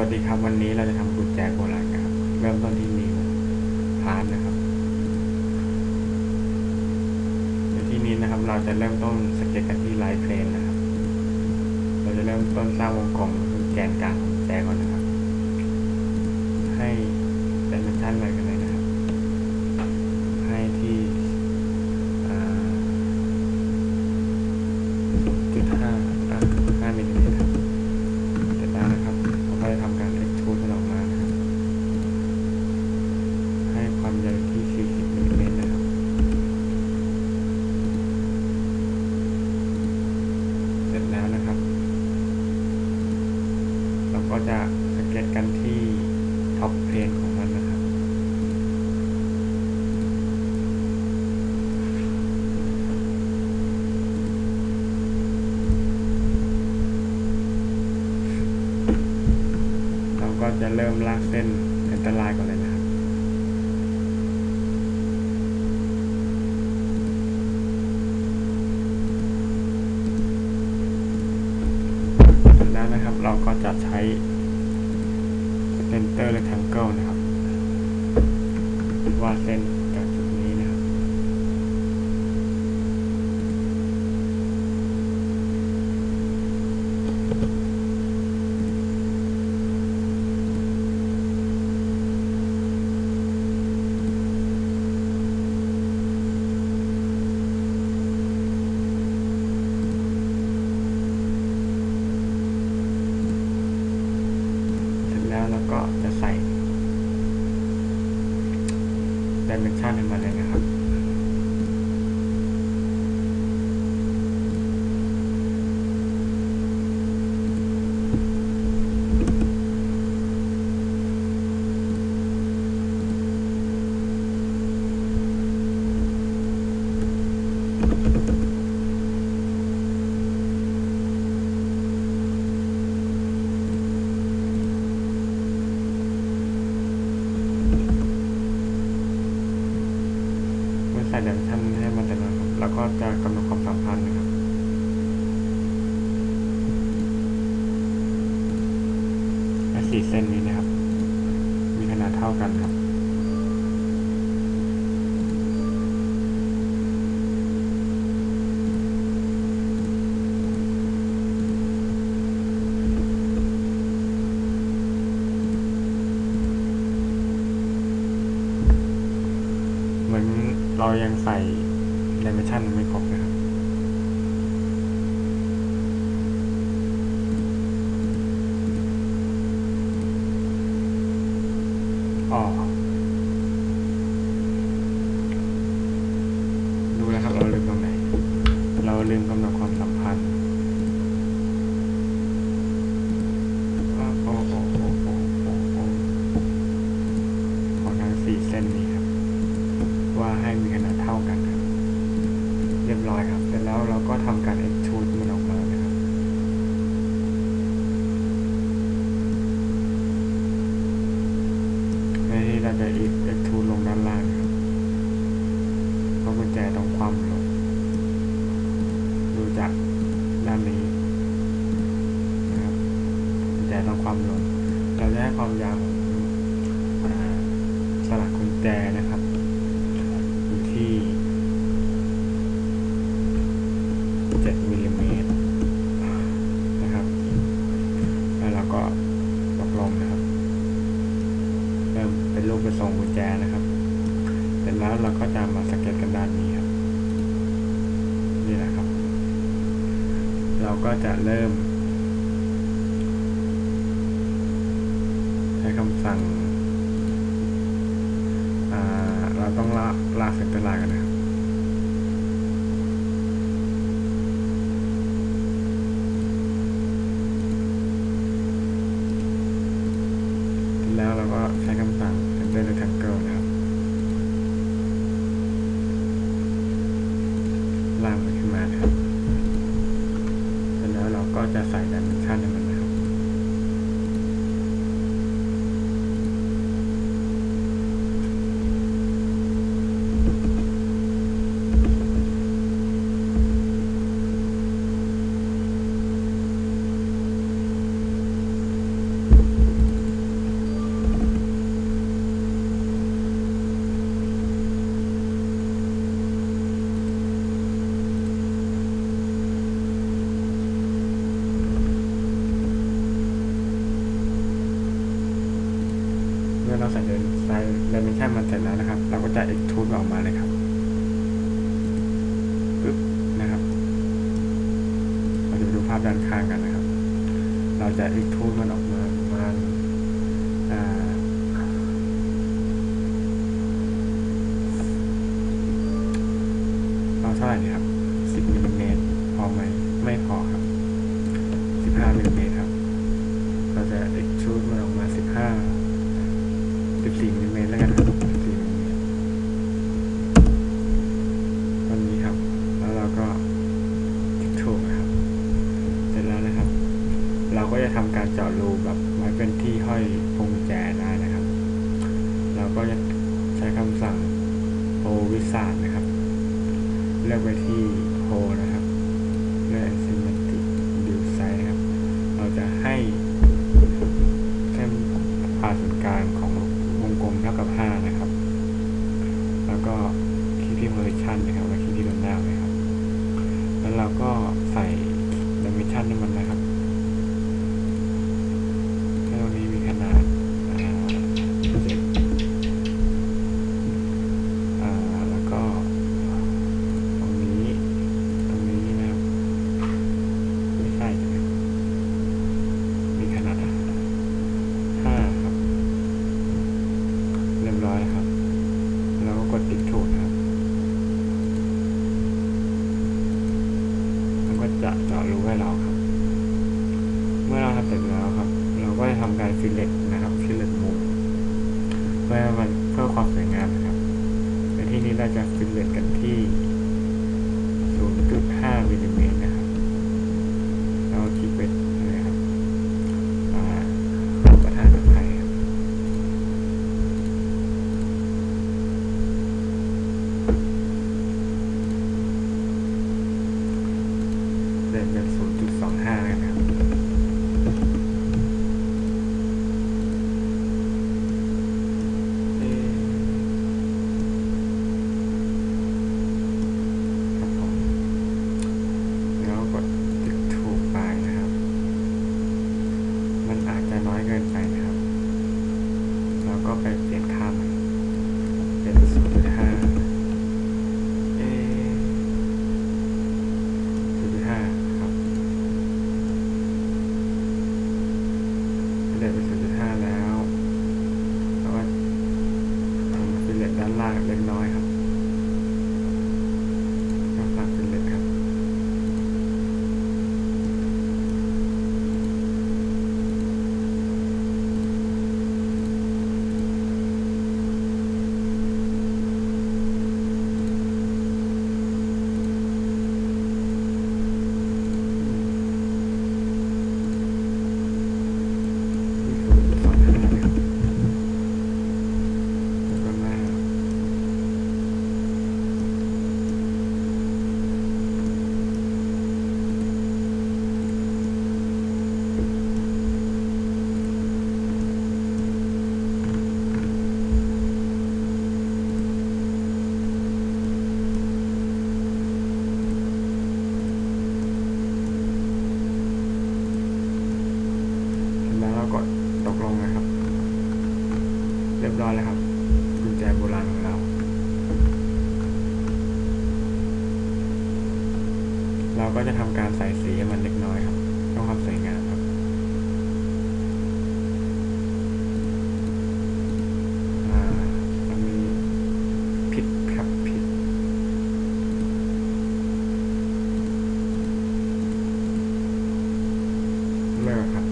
วัสดีครับวันนี้เราจะทำกุญแจโบราณครับ เริ่มต้นที่นิ้วพาร์ทนะครับในที่นี้นะครับ เราจะเริ่มต้นสเก็ตกันที่ไลท์เพลนนะครับ เราจะเริ่มต้นสร้างวงกลมคือแกนกลางของแจก่อนนะครับ ให้ดิเมนชันไรกันเลย จะเริ่มลากเส้นอันตรายก่อนเลยนะครับเสร็จแล้วนะครับเราก็จะใช้ center rectangle นะครับวาดเส้น dimension ให้มันเลยนะครับ สี่เส้นนี้นะครับ มีขนาดเท่ากันครับ เหมือนเรายังใส่ dimension ไม่ครบนะครับ อ๋อดูแล้วครับ เราลืมตรงไหน เราลืมกำหนดความสัมพันธ์อ้าวโอ้โอ้โอ้โอ้โอ้โอ้ของทั้งสี่เส้นนี้ครับ ว่าให้มีขนาดเท่ากันครับ เรียบร้อยครับ เสร็จแล้วเราก็ทำการ ด้านนี้นะครับกุญแจต้องคว่ำลงเราจะให้ความยาวของสลักกุญแจนะครับอยู่ที่7มิลลิเมตรนะครับ แล้วเราก็ตกลงนะครับ เริ่มเป็นรูปเป็นทรงกุญแจนะครับ เสร็จแล้วเราก็จะมาสเก็ตกันด้านนี้ครับ นี่แหละครับ เราก็จะเริ่ม ใช้คำสั่ง เราต้องลากลากเซนเป็นลน์กันนะครับ มันเสร็จแล้วนะครับ เราก็จะ extrude ออกมาเลยครับปึ๊บนะครับ เราจะไปดูภาพด้านข้างกันนะครับ เราจะ extrude มันออกมาประมาณเอาเท่าไหร่ดีครับ 10มิลลิเมตรพอไหมไม่พอครับ 15มิลลิ จารเจาะรูแบบไว้เป็นที่ห้อยพวงแจได้นะครับ เราก็จะใช้คำสั่งโ o วิสาดนะครับ เลือกไปที่โ o นะครับเลือก asymmetric view size นะครับ เราจะให้เส้นผ่าศูนย์กลางของวงกลมเท่ากับ 5 นะครับ แล้วก็คลิกที่ position นะครับแล้วคลิกที่บนหน้าเลยครับ แล้วเราก็ใส่ dimension ให้มันนะครับ เพื่อมันเพื่อความสวยงามนะครับ ในที่นี้เราจะฟิลเลตกันที่ 0.5มิลลิเมตรนะครับ เราก็จะทำการใส่สีให้มันเล็กน้อยครับเพื่อความสวยงามครับอ่ามีผิดครับผิด เลิกครับ